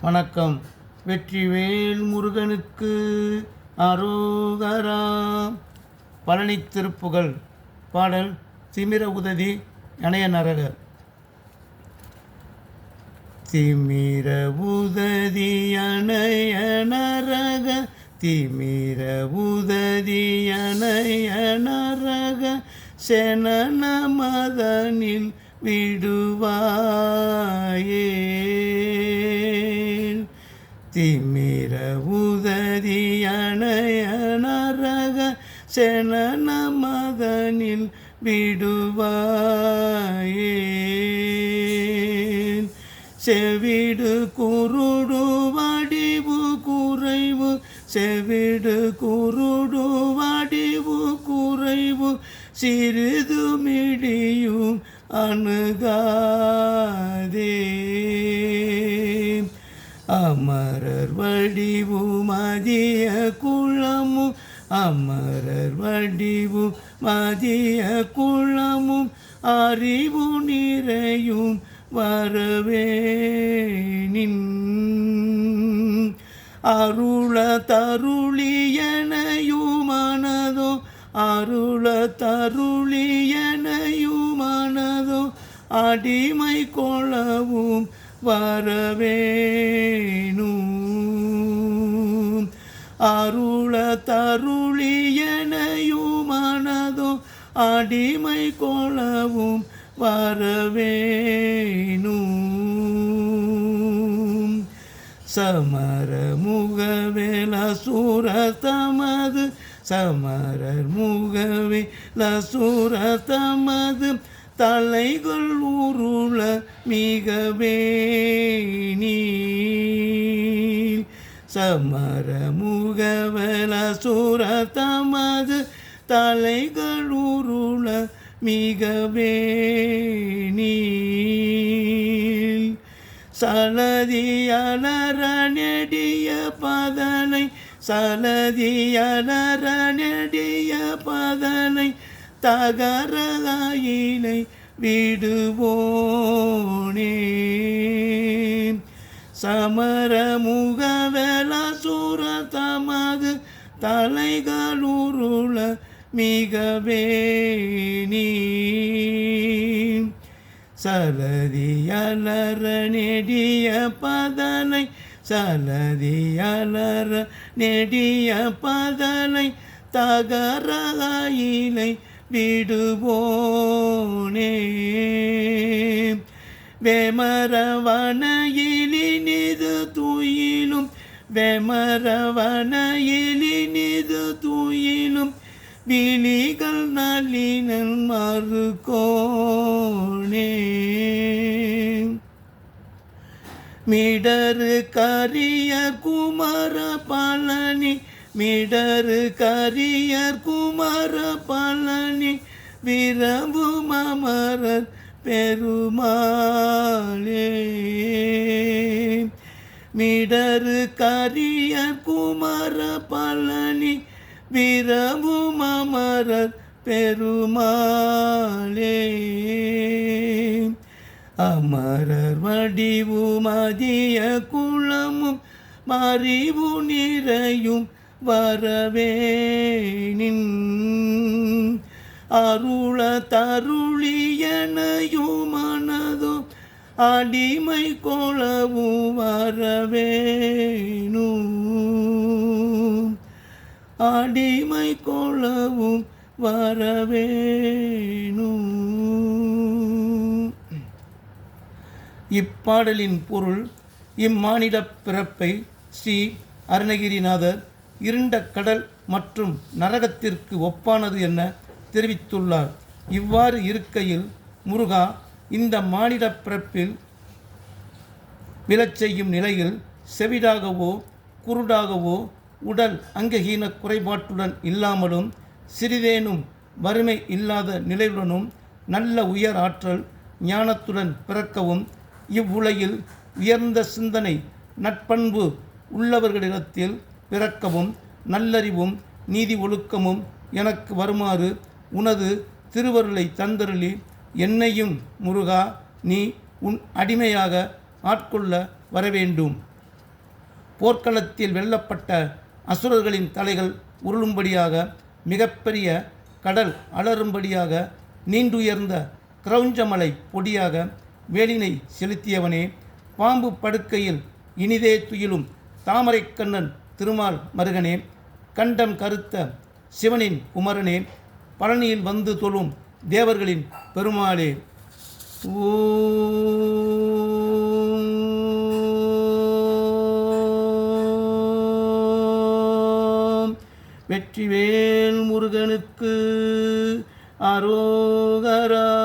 வணக்கம். வெற்றிவேல் முருகனுக்கு அரோகரா. பழனி திருப்புகழ். பாடல் திமிர உதவி இணைய நரக திமிர உதவி அணைய நரக திமிர உதவி அணைய நரக செனன மதனில் விடுவாயே. திமிர உதரியணையனரக சென மதனில் விடுவாயே. செவிடு குருடு வடிவு குறைவு செவிடு குருடு வடிவு குறைவு சிறிது மிடியும் அணுகாதே. அமரர் வடிவு மதிய குளமும் அமரர் வடிவு மதிய குளமும் அறிவு நிறையும் வரவேனின் அருள தருளியனையுமானதோ அருள தருளியனையுமானதோ அடிமை கொளவும் வரவேணு அருள தருளியனையும் தருளியனையுமானதோ அடிமை கொளவும் வரவேணு சமர முகவேல சூர தமது சமரர் முகவே லசூர தமது தலைகள் உருள மிகவேணி சமர முகவல சுர தமது தலைகள் உருள மிகவேணி நீள் சலதியலர நெடிய பதனை சலதியலர நெடிய பதனை தகரலாயினை விடுவோனே சமர முகவல சுர தமது தலைகளுருள மிகவே நீ சலதியலர நெடிய பதனை சலதியலர நெடிய பதனை தகராயிலை விடுவோனே. வெமரவனையிலினிது துயிலும் வெமரவனையிலினிது துயிலும் விழிகள் நளினன் மறுகோணே மிடரு கரிய குமர பழனி மிடரு கரியர் குமர பழனி விரம்பும் அமரர் பெருமாளே. மிடரு கரியர் குமர பழனி விரம்பும் அமரர் பெருமாளே. அமரர் வடிவும் அதிய குளமும் மறிவு நிறையும் வரவேனின் அருள தருளியனையும் மனதும் அடிமை கொளவும் வரவேணு அடிமை கொளவும் வரவேணு இப்பாடலின் பொருள் இம்மானிடப் பிறப்பை ஸ்ரீ அருணகிரிநாதர் இருண்ட கடல் மற்றும் நரகத்திற்கு ஒப்பானது என தெரிவித்துள்ளார். இவ்வாறு இருக்கையில் முருகா இந்த மானிட பிறப்பில் விழச் செய்யும் நிலையில் செவிடாகவோ குருடாகவோ உடல் அங்கஹீன குறைபாட்டுடன் இல்லாமலும் சிறிதேனும் வறுமை இல்லாத நிலையுடனும் நல்ல உயர் ஆற்றல் ஞானத்துடன் பிறக்கவும் இவ்வுலகில் உயர்ந்த சிந்தனை நட்பண்பு உள்ளவர்களிடத்தில் பிறக்கவும் நல்லறிவும் நீதி ஒழுக்கமும் எனக்கு வருமாறு உனது திருவருளை தந்தருளி என்னையும் முருகா நீ உன் அடிமையாக ஆட்கொள்ள வரவேண்டும். போர்க்களத்தில் வெல்லப்பட்ட அசுரர்களின் தலைகள் உருளும்படியாக மிகப்பெரிய கடல் அலரும்படியாக நீண்டுயர்ந்த கிரௌஞ்சமலை பொடியாக வேலினை செலுத்தியவனே பாம்பு படுக்கையில் இனிதே துயிலும் தாமரைக்கண்ணன் திருமால் மருகனே கண்டம் கருத்த சிவனின் குமரனே பழனியில் வந்து தொழும் தேவர்களின் பெருமாளே. ஓம். வெற்றிவேல் முருகனுக்கு அரோகரா